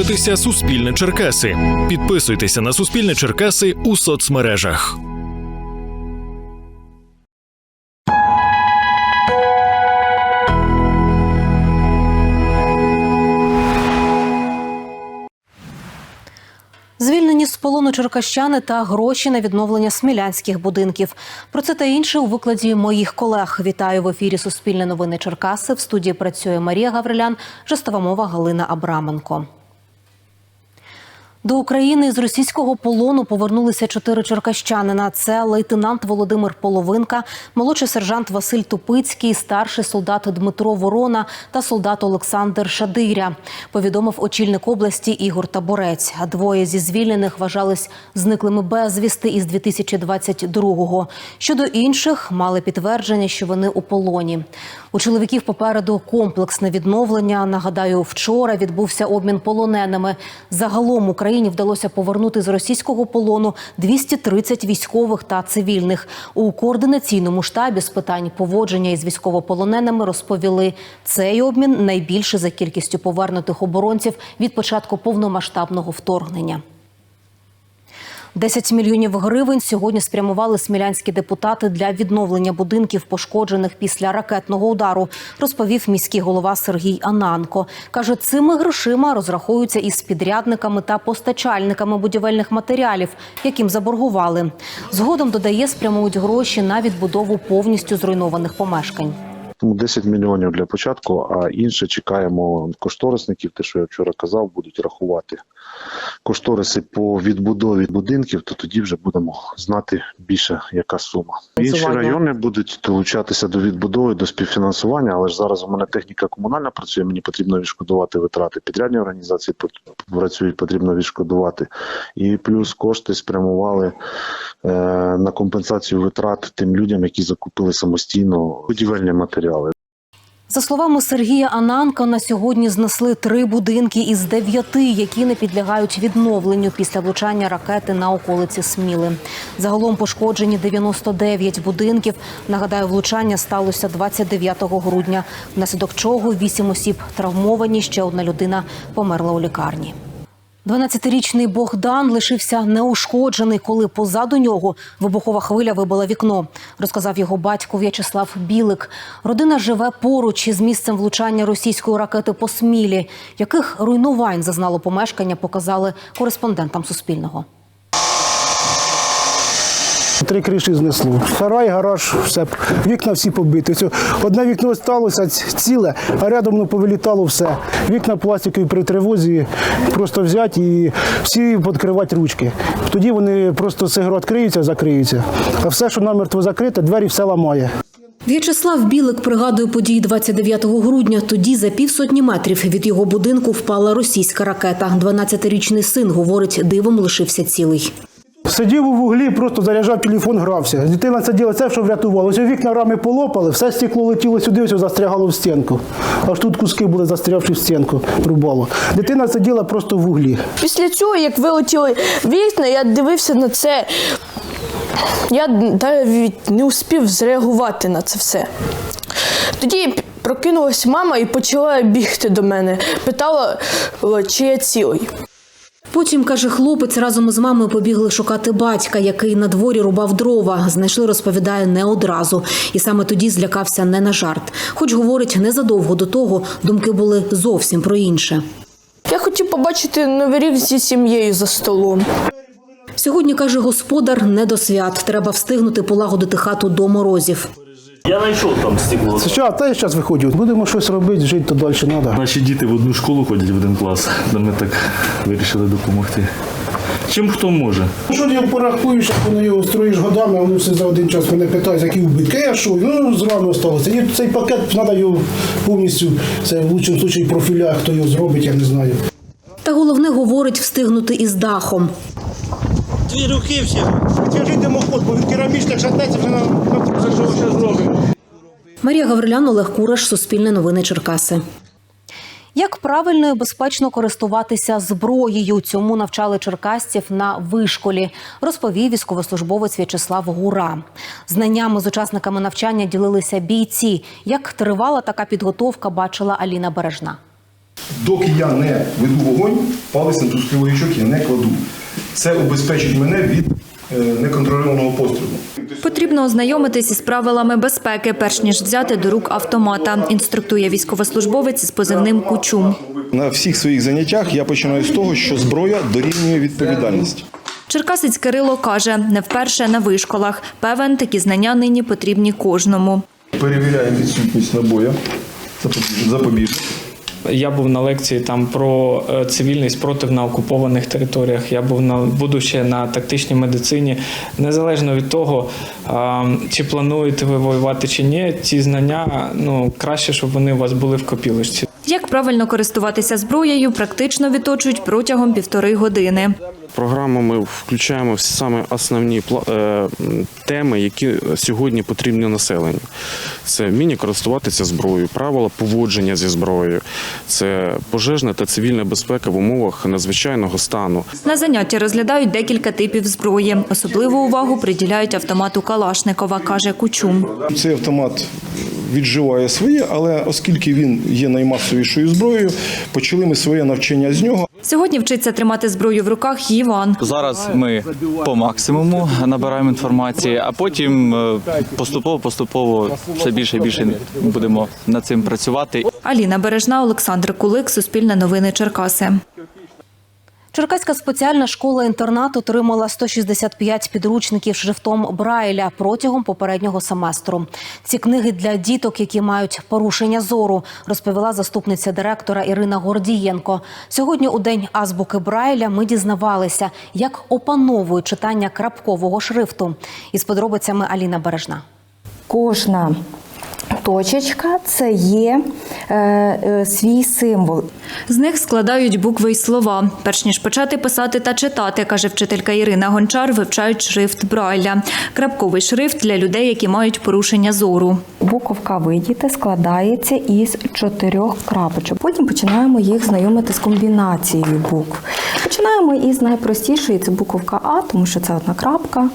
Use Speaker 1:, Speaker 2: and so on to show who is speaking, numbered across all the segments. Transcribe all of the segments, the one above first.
Speaker 1: дивитеся Суспільне Черкаси. Підписуйтеся на Суспільне Черкаси у соцмережах.
Speaker 2: Звільнені з полону черкащани та гроші на відновлення смілянських будинків. Про це та інше у викладі моїх колег. Вітаю в ефірі Суспільне новини Черкаси. В студії працює Марія Гаврилян, жестова мова Галина Абраменко. До України з російського полону повернулися чотири черкащанина. Це лейтенант Володимир Половинка, молодший сержант Василь Тупицький, старший солдат Дмитро Ворона та солдат Олександр Шадиря. Повідомив очільник області Ігор Таборець. А двоє зі звільнених вважались зниклими безвісти із 2022-го. Щодо інших мали підтвердження, що вони у полоні. У чоловіків попереду комплексне відновлення. Нагадаю, вчора відбувся обмін полоненими. Загалом Україні вдалося повернути з російського полону 230 військових та цивільних. У координаційному штабі з питань поводження із військовополоненими розповіли, цей обмін найбільший за кількістю повернутих оборонців від початку повномасштабного вторгнення. 10 мільйонів гривень сьогодні спрямували смілянські депутати для відновлення будинків, пошкоджених після ракетного удару, розповів міський голова Сергій Ананко. Каже, цими грошима розрахуються із підрядниками та постачальниками будівельних матеріалів, яким заборгували. Згодом додає, спрямують гроші на відбудову повністю зруйнованих помешкань.
Speaker 3: Тому 10 мільйонів для початку, а інше чекаємо кошторисників. Те, що я вчора казав, будуть рахувати кошториси по відбудові будинків, то тоді вже будемо знати більше, яка сума. Інші райони будуть долучатися до відбудови, до співфінансування, але ж зараз у мене техніка комунальна працює. Мені потрібно відшкодувати витрати. Підрядні організації працюють, потрібно відшкодувати. І плюс кошти спрямували е, на компенсацію витрат тим людям, які закупили самостійно будівельні матеріали.
Speaker 2: За словами Сергія Ананка, на сьогодні знесли три будинки із дев'яти, які не підлягають відновленню після влучання ракети на околиці Сміли. Загалом пошкоджені 99 будинків. Нагадаю, влучання сталося 29 грудня, внаслідок чого вісім осіб травмовані. Ще одна людина померла у лікарні. 12-річний Богдан лишився неушкоджений, коли позаду нього вибухова хвиля вибила вікно, розказав його батько В'ячеслав Білик. Родина живе поруч із місцем влучання російської ракети по Смілі. Яких руйнувань зазнало помешкання, показали кореспондентам Суспільного.
Speaker 4: Три криші знесло. Сарай, гараж, все. Вікна всі побиті. Одне вікно сталося ціле, а рядом ну, повилітало все. Вікна пластикові при тривозі просто взяти і всі відкривати ручки. Тоді вони просто цегро відкриються, закриються. А все, що намертво закрите, двері все ламає.
Speaker 2: В'ячеслав Білик пригадує події 29 грудня. Тоді за півсотні метрів від його будинку впала російська ракета. 12-річний син, говорить, дивом лишився цілий.
Speaker 4: Сидів у вуглі, просто заряджав телефон, грався. Дитина сиділа, це що врятувало. Ось вікна рами полопали, все стекло летіло сюди, ось застрягало в стінку. Аж тут куски були застрявши в стінку, рубало. Дитина сиділа просто в вуглі.
Speaker 5: Після цього, як вилетіли вікна, я дивився на це. Я навіть не успів зреагувати на це все. Тоді прокинулася мама і почала бігти до мене. Питала, о, чи я цілий.
Speaker 2: Потім, каже хлопець, разом із мамою побігли шукати батька, який на дворі рубав дрова. Знайшли, розповідає, не одразу. І саме тоді злякався не на жарт. Хоч, говорить, незадовго до того думки були зовсім про інше.
Speaker 5: Я хотів побачити новий рік зі сім'єю за столом.
Speaker 2: Сьогодні, каже господар, не до свят. Треба встигнути полагодити хату до морозів.
Speaker 6: Я знайшов там стекло.
Speaker 4: Що, та я зараз виходжу. Будемо щось робити, жити то далі треба.
Speaker 6: Наші діти в одну школу ходять в один клас, де ми так вирішили допомогти. Чим хто може.
Speaker 4: Що ти його порахуєш, як воно його строїш годами, а воно все за один час мене питають, які убитки. Я що, ну зрано сталося. І цей пакет треба його повністю, це в лучшому випадку профіля, хто його зробить, я не знаю.
Speaker 2: Та головне говорить встигнути із дахом.
Speaker 7: Дві руки всі.
Speaker 4: Тяжи димоход, бо він керамічний шатнеться вже на, що ще зробить.
Speaker 2: Марія Гаврилян, Олег Кураш, Суспільне новини Черкаси. Як правильно і безпечно користуватися зброєю? Цьому навчали черкасців на вишколі, розповів військовослужбовець В'ячеслав Гура. Знаннями з учасниками навчання ділилися бійці. Як тривала така підготовка, бачила Аліна Бережна.
Speaker 8: доки я не веду вогонь, палець на тусклий ячок я не кладу. Це обезпечить мене від е, неконтрольованого пострілу.
Speaker 9: Потрібно ознайомитись із правилами безпеки, перш ніж взяти до рук автомата. Інструктує військовослужбовець із позивним Кучум.
Speaker 8: На всіх своїх заняттях я починаю з того, що зброя дорівнює відповідальність.
Speaker 9: Черкасець Кирило каже, не вперше на вишколах. Певен, такі знання нині потрібні кожному.
Speaker 8: Перевіряємо відсутність набоя запобіжник.
Speaker 10: Я був на лекції там про е, цивільний спротив на окупованих територіях. Я був на буду на тактичній медицині. Незалежно від того, чи плануєте ви воювати чи ні, ці знання ну краще, щоб вони у вас були в копілочці.
Speaker 9: Як правильно користуватися зброєю, практично відточують протягом півтори години.
Speaker 11: Програму ми включаємо всі саме основні е, теми, які сьогодні потрібні населенню. Це вміння користуватися зброєю, правила поводження зі зброєю, це пожежна та цивільна безпека в умовах надзвичайного стану.
Speaker 9: На занятті розглядають декілька типів зброї. Особливу увагу приділяють автомату Калашникова, каже Кучум.
Speaker 8: Цей автомат відживає своє, але оскільки він є наймасовішою зброєю, почали ми своє навчання з нього.
Speaker 9: Сьогодні вчиться тримати зброю в руках Іван.
Speaker 12: Зараз ми по максимуму набираємо інформації, а потім поступово поступово все більше і більше будемо над цим працювати.
Speaker 9: Аліна Бережна, Олександр Кулик, Суспільне новини Черкаси.
Speaker 2: Черкаська спеціальна школа-інтернат отримала 165 підручників шрифтом Брайля протягом попереднього семестру. Ці книги для діток, які мають порушення зору, розповіла заступниця директора Ірина Гордієнко. Сьогодні у день азбуки Брайля ми дізнавалися, як опановують читання крапкового шрифту. Із подробицями Аліна Бережна.
Speaker 13: Кожна точечка це є е, е, свій символ.
Speaker 9: З них складають букви й слова. Перш ніж почати писати та читати, каже вчителька Ірина Гончар, вивчають шрифт Брайля. Крапковий шрифт для людей, які мають порушення зору.
Speaker 13: Буковка видіти складається із чотирьох крапочок. Потім починаємо їх знайомити з комбінацією букв. Починаємо із найпростішої це буковка А, тому що це одна крапка.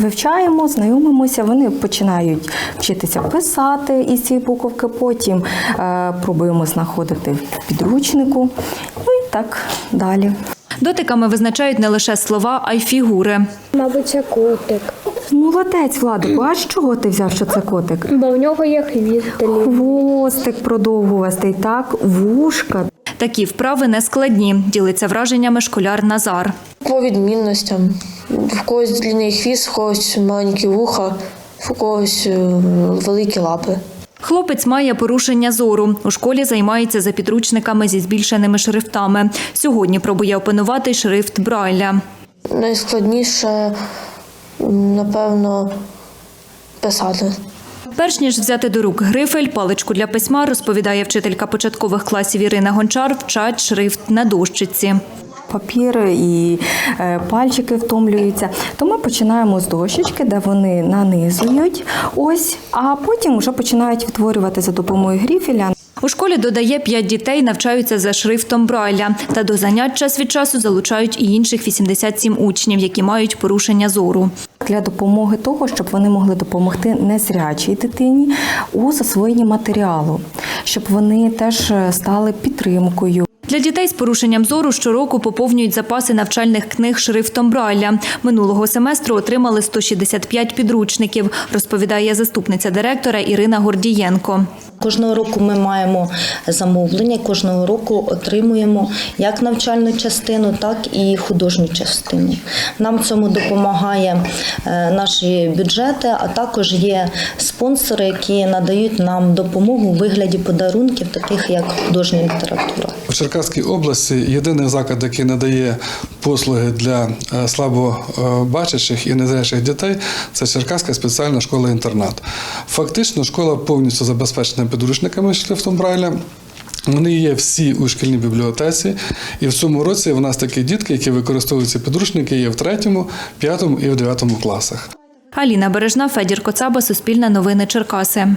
Speaker 13: Вивчаємо, знайомимося, вони починають вчитися писати із цієї буковки, потім е, пробуємо знаходити в підручнику. Ну і так далі.
Speaker 9: Дотиками визначають не лише слова, а й фігури.
Speaker 14: Мабуть, це котик.
Speaker 13: Молодець, Владику, а з чого ти взяв, що це котик?
Speaker 14: Бо в нього є хвіст.
Speaker 13: Хвостик продовгувастий, так, вушка.
Speaker 9: Такі вправи не складні, ділиться враженнями школяр Назар.
Speaker 5: По відмінностям. В когось длинний хвіст, в когось маленькі вуха, в когось е, великі лапи.
Speaker 9: Хлопець має порушення зору. У школі займається за підручниками зі збільшеними шрифтами. Сьогодні пробує опанувати шрифт Брайля.
Speaker 5: Найскладніше, напевно, писати.
Speaker 9: Перш ніж взяти до рук грифель, паличку для письма, розповідає вчителька початкових класів Ірина Гончар, вчать шрифт на дощиці.
Speaker 13: Папір і е, пальчики втомлюються. То ми починаємо з дощечки, де вони нанизують ось, а потім вже починають відтворювати за допомогою грифеля.
Speaker 9: У школі додає п'ять дітей, навчаються за шрифтом Брайля. Та до занять час від часу залучають і інших 87 учнів, які мають порушення зору.
Speaker 13: Для допомоги того, щоб вони могли допомогти незрячій дитині у засвоєнні матеріалу, щоб вони теж е, стали підтримкою.
Speaker 9: Для дітей з порушенням зору щороку поповнюють запаси навчальних книг шрифтом Брайля. Минулого семестру отримали 165 підручників, розповідає заступниця директора Ірина Гордієнко.
Speaker 15: Кожного року ми маємо замовлення, кожного року отримуємо як навчальну частину, так і художню частину. Нам цьому допомагає е, наші бюджети, а також є спонсори, які надають нам допомогу у вигляді подарунків, таких як художня література.
Speaker 16: Черкаській області єдиний заклад, який надає послуги для е, слабобачачих і незрячих дітей, це Черкаська спеціальна школа-інтернат. Фактично, школа повністю забезпечена підручниками шрифтом Брайля. Вони є всі у шкільній бібліотеці, і в цьому році в нас такі дітки, які використовують ці підручники, є в третьому, п'ятому і в дев'ятому класах.
Speaker 9: Аліна Бережна, Федір Коцаба, Суспільне новини Черкаси.